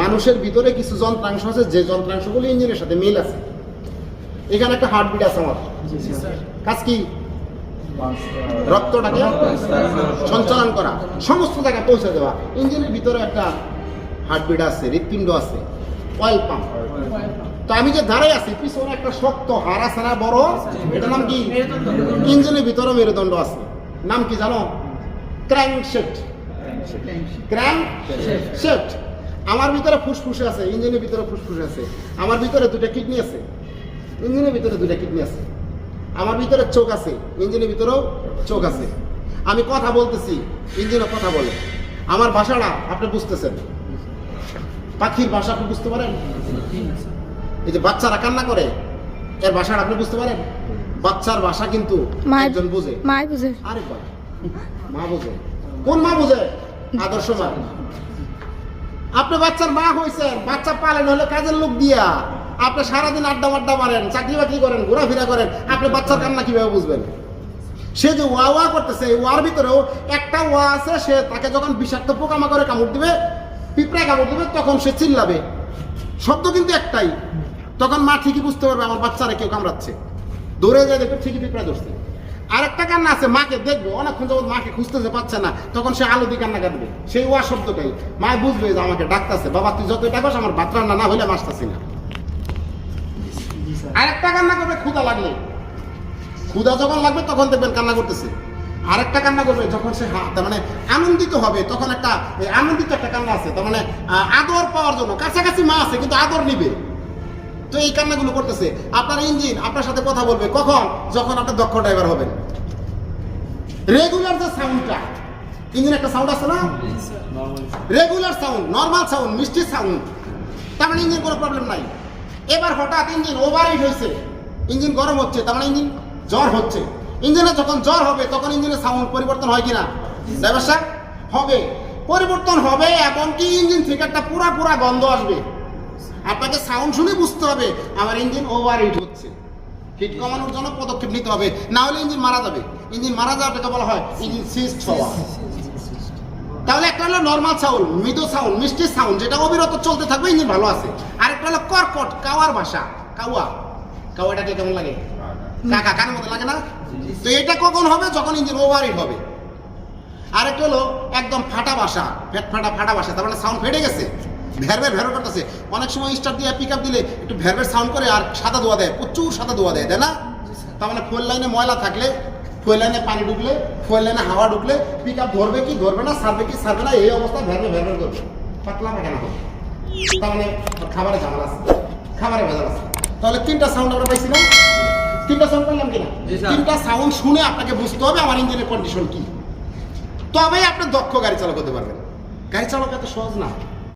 মানুষের ভিতরে কিছু যন্ত্রাংশ আছে যে যন্ত্রাংশগুলো ইঞ্জিনের সাথে মিল আছে। এখানে একটা হার্টবিট আছে আমার। কাজ কি? রক্তটাকে সঞ্চালন করা। সমস্ত জায়গায় পৌঁছে দেওয়া। ইঞ্জিনের ভিতরে একটা হার্টবিট আছে হৃৎপিণ্ড আছে অয়েল পাম্প তো আমি যে ধারে আছি পিছনে একটা শক্ত হার আছে না বড়? এটা নাম কি? ইঞ্জিনের ভিতরে মেরুদণ্ড আছে। নাম কি জানো? ক্র্যাঙ্ক শেট ক্র্যাঙ্ক শেট আমার ভিতরে ফুসফুসে আছে ইঞ্জিনের ভিতরে ফুসফুসে আছে। আমার ভিতরে দুটা কিডনি আছে। ইঞ্জিনের ভিতরে দুটা কিডনি আছে। আমার ভিতরে চোখ আছে ইঞ্জিনের ভিতরেও চোখ আছে। আমি কথা বলতেছি ইঞ্জিনে কথা বলে। আমার ভাষাটা আপনি বুঝতেছেন। পাখির ভাষা আপনি বুঝতে পারেন? এই যে বাচ্চারা কান্না করে এর ভাষাটা আপনি বুঝতে পারেন? বাচ্চার ভাষা কিন্তু মা একজন বোঝে। মাই বুঝে। আরে মা বোঝে। কোন মা বোঝে? আদর্শ মা। আপনি বাচ্চার মা হয়েছেন, বাচ্চা পালেন হলে কাজের লোক দিয়া। আপনি সারাদিন আড্ডা মাড্ডা মারেন, চাকরি বাকরি করেন, ঘোরাফেরা করেন, আপনি বাচ্চার কান্না কীভাবে বুঝবেন? সে যে ওয়া ওয়া করতেছে ওয়ার ভিতরেও একটা ওয়া আছে, সে তাকে যখন বিষাক্ত পোকামাকড়ে কামড় দিবে, পিঁপড়ায় কামড় দিবে, তখন সে চিল্লাবে। শব্দ কিন্তু একটাই। তখন মা ঠিকই বুঝতে পারবে, আমার বাচ্চারা কেউ কামড়াচ্ছে। দৌড়ে যায় দেখবে ঠিকই পিঁপড়া ধরছে। আরেকটা কান্না আছে, মাকে দেখবে, অনেকক্ষণ যখন মাকে খুঁজতেছে, পাচ্ছে না। তখন সে আলো দিয়ে কান্না কাটবে। সেই ওয়া শব্দটাই মা বুঝবে যে আমাকে ডাকতেছে। বাবা, তুই যত ডাকস, আমার ভাত রান্না না হলে আমি আসতেছি না। আরেকটা কান্না করবে ক্ষুদা লাগলে। ক্ষুদা যখন লাগবে, তখন দেখবেন কান্না করতেছে। আরেকটা কান্না করবে, যখন সে হা- তার মানে আনন্দিত হবে, তখন একটা আনন্দিত একটা কান্না আছে। তার মানে আদর পাওয়ার জন্য। কাছাকাছি মা আছে, কিন্তু আদর নিবে। তো এই কান্নাগুলো করতেছে। আপনার ইঞ্জিন, আপনার সাথে কথা বলবে, কখন? যখন আপনি দক্ষ ড্রাইভার হবেন। রেগুলার যে সাউন্ডটা ইঞ্জিন একটা সাউন্ড আছে না? রেগুলার সাউন্ড নর্মাল সাউন্ড মিষ্টি সাউন্ড তার মানে ইঞ্জিন কোনো প্রবলেম নাই। এবার হঠাৎ ইঞ্জিন ওভার হিট হয়েছে। ইঞ্জিন গরম হচ্ছে, তার মানে ইঞ্জিন জ্বর হচ্ছে। ইঞ্জিনে যখন জ্বর হবে, তখন ইঞ্জিনের সাউন্ড পরিবর্তন হয় কিনা? ড্রাইভার সাহেব, হবে। পরিবর্তন হবে, এমনকি ইঞ্জিন থেকে একটা পুরা পুরা গন্ধ আসবে। আপনাকে সাউন্ড শুনে বুঝতে হবে আমার ইঞ্জিন ওভার হিট হচ্ছে। হিট কমানোর জন্য পদক্ষেপ নিতে হবে না হলে ইঞ্জিন মারা যাবে। ইঞ্জিন মারা যাওয়াটাকে বলা হয় ইঞ্জিন সিস্ট হওয়া। তাহলে একটা হলো নর্মাল সাউন্ড মৃদু সাউন্ড মিষ্টি সাউন্ড যেটা অবিরত চলতে থাকবে ইঞ্জিন ভালো আছে। আরেকটা হলো কর্কট কাওয়ার ভাষা কাওয়া। কাওয়াটাকে কেমন লাগে? কাকা কানের মতো লাগে না? তো এটা কখন হবে? যখন ইঞ্জিন ওভারহিট হবে। আরেকটা হলো একদম ফাটা ভাষা ফেট ফাটা ফাটা ভাষা তার মানে সাউন্ড ফেটে গেছে। ভ্যারভের ভ্যারো করতেছে অনেক সময় স্টার্ট দিয়ে পিক আপ দিলে একটু ভ্যারভের সাউন্ড করে আর সাদা ধোয়া দেয় প্রচুর সাদা ধোয়া দেয় তাই না? তার মানে ফুয়েল লাইনে ময়লা থাকলে ফুয়েল লাইনে পানি ঢুকলে ফুয়েল লাইনে হাওয়া ঢুকলে পিক আপ ধরবে কি ধরবে না সারবে কি সারবে না এই অবস্থায় ভ্যারভে ভ্যারভের করবে। পাতলা পায়খানা হবে? তার মানে খাবারে ঝামেলা আছে। খাবারে ভেজাল আছে। তাহলে তিনটা সাউন্ড আমরা পাইছি না তিনটা সাউন্ড পাইলাম কিনা? তিনটা সাউন্ড শুনে আপনাকে বুঝতে হবে আমার ইঞ্জিনের কন্ডিশন কি। তবেই আপনি দক্ষ গাড়ি চালক হতে পারবেন। গাড়ি চালক এত সহজ না।